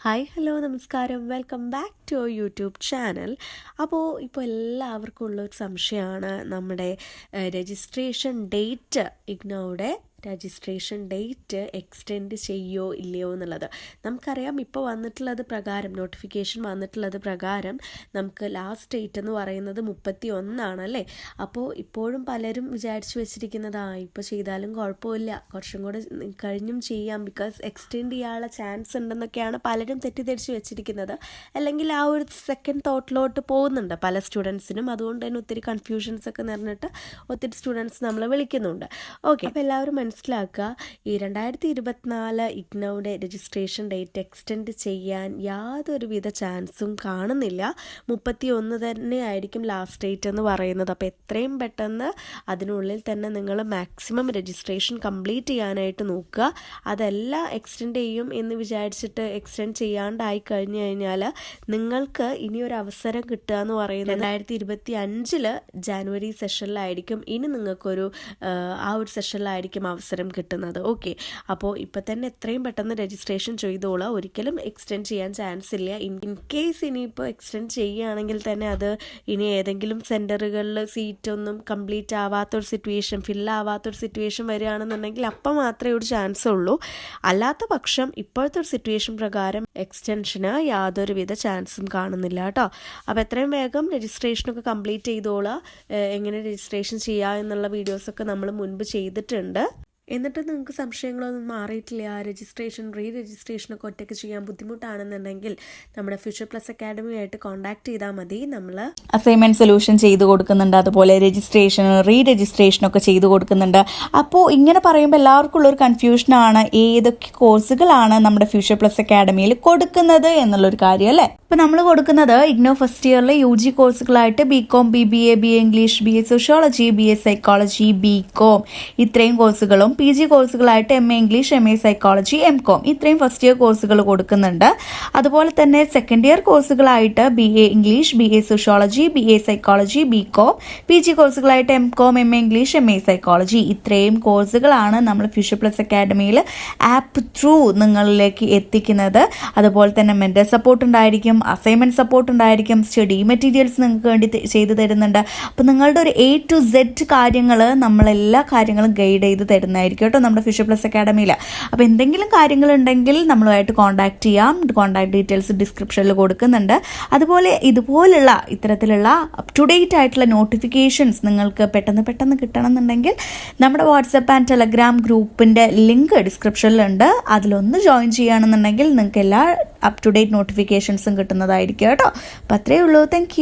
Hi hello നമസ്കാരം. Welcome back to YouTube channel അപ്പോൾ ഇപ്പോൾ എല്ലാവർക്കും ഉള്ളൊരു സംശയമാണ് നമ്മുടെ രജിസ്ട്രേഷൻ ഡേറ്റ് ഇഗ്നോയുടെ രജിസ്ട്രേഷൻ ഡേറ്റ് എക്സ്റ്റെൻഡ് ചെയ്യോ ഇല്ലയോ എന്നുള്ളത്. നമുക്കറിയാം ഇപ്പോൾ വന്നിട്ടുള്ളത് പ്രകാരം നോട്ടിഫിക്കേഷൻ വന്നിട്ടുള്ളത് പ്രകാരം നമുക്ക് ലാസ്റ്റ് ഡേറ്റ് എന്ന് പറയുന്നത് മുപ്പത്തി ഒന്നാണ് അല്ലേ? അപ്പോൾ ഇപ്പോഴും പലരും വിചാരിച്ചു വെച്ചിരിക്കുന്നത് ആ ഇപ്പോൾ ചെയ്താലും കുഴപ്പമില്ല കുറച്ചും കൂടെ കഴിഞ്ഞും ചെയ്യാം ബിക്കോസ് എക്സ്റ്റെൻഡ് ചെയ്യാനുള്ള ചാൻസ് ഉണ്ടെന്നൊക്കെയാണ് പലരും തെറ്റിദ്ധരിച്ച് വെച്ചിരിക്കുന്നത്. അല്ലെങ്കിൽ ആ ഒരു സെക്കൻഡ് തോട്ടിലോട്ട് പോകുന്നുണ്ട് പല സ്റ്റുഡൻസിനും അതുകൊണ്ട് തന്നെ ഒത്തിരി കൺഫ്യൂഷൻസ് ഒക്കെ നിറഞ്ഞിട്ട് ഒത്തിരി സ്റ്റുഡൻസ് നമ്മളെ വിളിക്കുന്നുണ്ട്. ഓക്കെ അപ്പോൾ എല്ലാവരും മനസ്സിലാക്കുക. ഈ രണ്ടായിരത്തി ഇരുപത്തിനാല് ഇഗ്നോയുടെ രജിസ്ട്രേഷൻ ഡേറ്റ് എക്സ്റ്റെൻഡ് ചെയ്യാൻ യാതൊരുവിധ ചാൻസും കാണുന്നില്ല. മുപ്പത്തി ഒന്ന് തന്നെ ആയിരിക്കും ലാസ്റ്റ് ഡേറ്റ് എന്ന് പറയുന്നത്. അപ്പോൾ എത്രയും പെട്ടെന്ന് അതിനുള്ളിൽ തന്നെ നിങ്ങൾ മാക്സിമം രജിസ്ട്രേഷൻ കംപ്ലീറ്റ് ചെയ്യാനായിട്ട് നോക്കുക. അതല്ല എക്സ്റ്റെൻഡ് ചെയ്യും എന്ന് വിചാരിച്ചിട്ട് എക്സ്റ്റെൻഡ് ചെയ്യാണ്ടായി കഴിഞ്ഞു കഴിഞ്ഞാൽ നിങ്ങൾക്ക് ഇനി ഒരു അവസരം കിട്ടുക എന്ന് പറയുന്നത് രണ്ടായിരത്തി ഇരുപത്തി അഞ്ചിൽ ജാനുവരി സെഷനിലായിരിക്കും. ഇനി നിങ്ങൾക്കൊരു ആ ഒരു സെഷനിലായിരിക്കും അവസരം കിട്ടുന്നത്. ഓക്കെ അപ്പോൾ ഇപ്പം തന്നെ എത്രയും പെട്ടെന്ന് രജിസ്ട്രേഷൻ ചെയ്തോളാം. ഒരിക്കലും എക്സ്റ്റെൻഡ് ചെയ്യാൻ ചാൻസ് ഇല്ല. ഇൻ കേസ് ഇനിയിപ്പോൾ എക്സ്റ്റെൻഡ് ചെയ്യുകയാണെങ്കിൽ തന്നെ അത് ഇനി ഏതെങ്കിലും സെന്ററുകളിൽ സീറ്റൊന്നും കംപ്ലീറ്റ് ആവാത്തൊരു സിറ്റുവേഷൻ ഫില്ലാവാത്തൊരു സിറ്റുവേഷൻ വരികയാണെന്നുണ്ടെങ്കിൽ അപ്പം മാത്രമേ ഒരു ചാൻസ് ഉള്ളൂ. അല്ലാത്ത പക്ഷം ഇപ്പോഴത്തെ ഒരു സിറ്റുവേഷൻ പ്രകാരം എക്സ്റ്റൻഷന് യാതൊരുവിധ ചാൻസും കാണുന്നില്ല കേട്ടോ. അപ്പോൾ എത്രയും വേഗം രജിസ്ട്രേഷനൊക്കെ കംപ്ലീറ്റ് ചെയ്തോളാം. എങ്ങനെ രജിസ്ട്രേഷൻ ചെയ്യുക എന്നുള്ള വീഡിയോസൊക്കെ നമ്മൾ മുൻപ് ചെയ്തിട്ടുണ്ട്. എന്നിട്ട് നിങ്ങൾക്ക് സംശയങ്ങളൊന്നും മാറിയിട്ടില്ല. രജിസ്ട്രേഷൻ റീ രജിസ്ട്രേഷനൊക്കെ ഒറ്റയ്ക്ക് ചെയ്യാൻ ബുദ്ധിമുട്ടാണെന്നുണ്ടെങ്കിൽ നമ്മുടെ ഫ്യൂച്ചർ പ്ലസ് അക്കാഡമിയായിട്ട് കോൺടാക്ട് ചെയ്താൽ മതി. നമ്മൾ അസൈൻമെന്റ് സൊല്യൂഷൻ ചെയ്തു കൊടുക്കുന്നുണ്ട്. അതുപോലെ രജിസ്ട്രേഷൻ റീ രജിസ്ട്രേഷൻ ഒക്കെ ചെയ്തു കൊടുക്കുന്നുണ്ട്. അപ്പോൾ ഇങ്ങനെ പറയുമ്പോൾ എല്ലാവർക്കും ഉള്ളൊരു കൺഫ്യൂഷനാണ് ഏതൊക്കെ കോഴ്സുകളാണ് നമ്മുടെ ഫ്യൂച്ചർ പ്ലസ് അക്കാഡമിയിൽ കൊടുക്കുന്നത് എന്നുള്ളൊരു കാര്യം അല്ലേ? ഇപ്പൊ നമ്മൾ കൊടുക്കുന്നത് ഇഗ്നോ ഫസ്റ്റ് ഇയറിലെ U G കോഴ്സുകളായിട്ട് B com B B A B A English B A sociology B A psychology B com ഇത്രയും കോഴ്സുകളും P G കോഴ്സുകളായിട്ട് M A English M A psychology M com ഇത്രയും ഫസ്റ്റ് ഇയർ കോഴ്സുകൾ കൊടുക്കുന്നുണ്ട്. അതുപോലെ തന്നെ second year കോഴ്സുകളായിട്ട് B A English B A sociology B A psychology B com P G കോഴ്സുകളായിട്ട് M com M A English M A psychology ഇത്രയും കോഴ്സുകളാണ് നമ്മൾ future plus അക്കാഡമിയിൽ app through നിങ്ങളിലേക്ക് എത്തിക്കുന്നത്. അതുപോലെ തന്നെ മെന്റൽ സപ്പോർട്ട് ഉണ്ടായിരിക്കും അസൈൻമെന്റ് സപ്പോർട്ട് ഉണ്ടായിരിക്കും സ്റ്റഡി മെറ്റീരിയൽസ് നിങ്ങൾക്ക് വേണ്ടി ചെയ്തു തരുന്നുണ്ട്. അപ്പോൾ നിങ്ങളുടെ ഒരു എ ടു സെഡ് കാര്യങ്ങൾ നമ്മളെല്ലാ കാര്യങ്ങളും ഗൈഡ് ചെയ്ത് തരുന്നതായിരിക്കും. കേട്ടോ നമ്മുടെ ഫിഷ് പ്ലസ് അക്കാഡമിയിൽ അപ്പോൾ എന്തെങ്കിലും കാര്യങ്ങളുണ്ടെങ്കിൽ നമ്മളുമായിട്ട് കോൺടാക്ട് ചെയ്യാം. കോൺടാക്ട് ഡീറ്റെയിൽസ് ഡിസ്ക്രിപ്ഷനിൽ കൊടുക്കുന്നുണ്ട്. അതുപോലെ ഇതുപോലുള്ള ഇത്തരത്തിലുള്ള അപ് ടു ഡേറ്റ് ആയിട്ടുള്ള നോട്ടിഫിക്കേഷൻസ് നിങ്ങൾക്ക് പെട്ടെന്ന് പെട്ടെന്ന് കിട്ടണം എന്നുണ്ടെങ്കിൽ നമ്മുടെ വാട്സപ്പ് ആൻഡ് ടെലഗ്രാം ഗ്രൂപ്പിന്റെ ലിങ്ക് ഡിസ്ക്രിപ്ഷനിലുണ്ട് അതിലൊന്ന് ജോയിൻ ചെയ്യുകയാണെന്നുണ്ടെങ്കിൽ നിങ്ങൾക്ക് എല്ലാ അപ് ടു ഡേറ്റ് നോട്ടിഫിക്കേഷൻസും കിട്ടുന്നതായിരിക്കും കേട്ടോ. അപ്പോൾ അത്രയേ ഉള്ളൂ. താങ്ക്